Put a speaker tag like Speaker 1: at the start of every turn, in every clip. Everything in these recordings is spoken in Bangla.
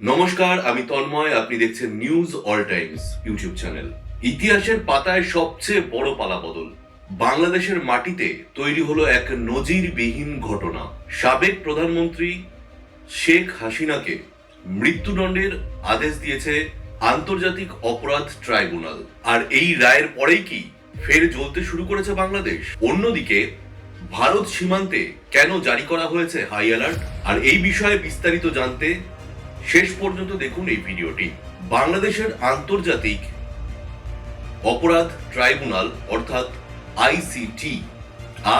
Speaker 1: নমস্কার, আমি তন্ময়, আপনি দেখছেন news all times YouTube channel ইতিহাসের পাতায় সবচেয়ে বড় পালাবদল বাংলাদেশের মাটিতে তৈরি হলো এক নজিরবিহীন ঘটনা। সাবেক প্রধানমন্ত্রী শেখ হাসিনাকে মৃত্যুদণ্ডের আদেশ দিয়েছে আন্তর্জাতিক অপরাধ ট্রাইব্যুনাল। আর এই রায়ের পরেই কি ফের জ্বলতে শুরু করেছে বাংলাদেশ? অন্যদিকে, ভারত সীমান্তে কেন জারি করা হয়েছে? হাই অ্যালার্ট আর এই বিষয়ে বিস্তারিত জানতে শেষ পর্যন্ত দেখুন এই ভিডিওটি। বাংলাদেশের আন্তর্জাতিক অপরাধ ট্রাইব্যুনাল, অর্থাৎ আইসিটি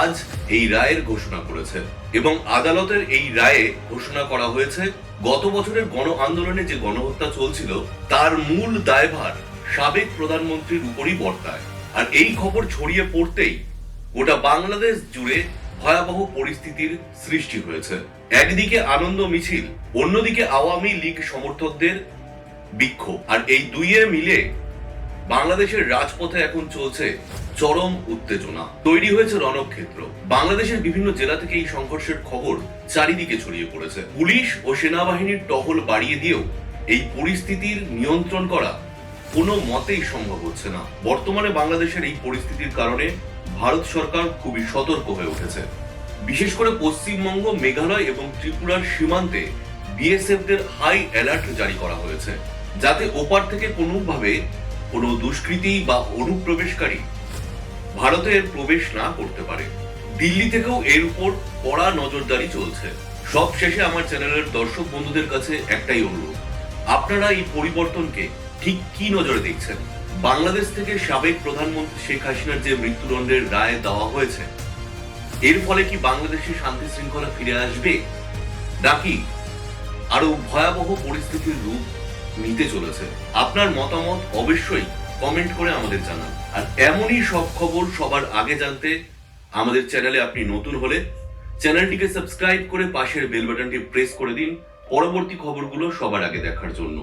Speaker 1: আজ এই রায়ের ঘোষণা করেছে এবং আদালতের এই রায়ে ঘোষণা করা হয়েছে, গত বছরের গণ আন্দোলনে যে গণহত্যা চলছিল, তার মূল দায়ভার সাবেক প্রধানমন্ত্রীর উপরই বর্তায়। আর এই খবর ছড়িয়ে পড়তেই গোটা বাংলাদেশ জুড়ে ভয়াবহ পরিস্থিতির সৃষ্টি হয়েছে। একদিকে আনন্দ মিছিল, অন্যদিকে আওয়ামী লীগ সমর্থকদের বিক্ষোভ। আর এই দুইয়ের মিলে বাংলাদেশের রাজপথে এখন চলছে চরম উত্তেজনা। তৈরি হয়েছে রণক্ষেত্র। বাংলাদেশের বিভিন্ন জেলা থেকে এই সংঘর্ষের খবর চারিদিকে ছড়িয়ে পড়েছে। পুলিশ ও সেনাবাহিনীর টহল বাড়িয়ে দিয়েও এই পরিস্থিতির নিয়ন্ত্রণ করা কোনো মতেই সম্ভব হচ্ছে না। বর্তমানে বাংলাদেশের এই পরিস্থিতির কারণে ভারত সরকার খুবই সতর্ক হয়ে উঠেছে। বিশেষ করে পশ্চিমবঙ্গ, মেঘালয় এবং ত্রিপুরার সীমান্তে বিএসএফদের হাই অ্যালার্ট জারি করা হয়েছে, যাতে ওপার থেকে কোনোভাবে কোনো দুষ্কৃতী বা অনুপ্রবেশকারী ভারতের প্রবেশ না করতে পারে। দিল্লি থেকেও এর উপর কড়া নজরদারি চলছে। সব শেষে আমার চ্যানেলের দর্শক বন্ধুদের কাছে একটাই অনুরোধ, আপনারা এই পরিবর্তনকে ঠিক কি নজরে দেখছেন? বাংলাদেশ থেকে সাবেক প্রধানমন্ত্রী শেখ হাসিনার যে মৃত্যুদণ্ডের রায় দেওয়া হয়েছে, এর ফলে কি বাংলাদেশে শান্তি শৃঙ্খলা ফিরে আসবে? নাকি আরও ভয়াবহ পরিস্থিতির রূপ নিতে চলেছে? আপনার মতামত অবশ্যই কমেন্ট করে আমাদের জানান। আর এমনই সব খবর সবার আগে জানতে আমাদের চ্যানেলে আপনি নতুন হলে চ্যানেলটিকে সাবস্ক্রাইব করে পাশের বেল বাটনটি প্রেস করে দিন। পরবর্তী খবরগুলো সবার আগে দেখার জন্য।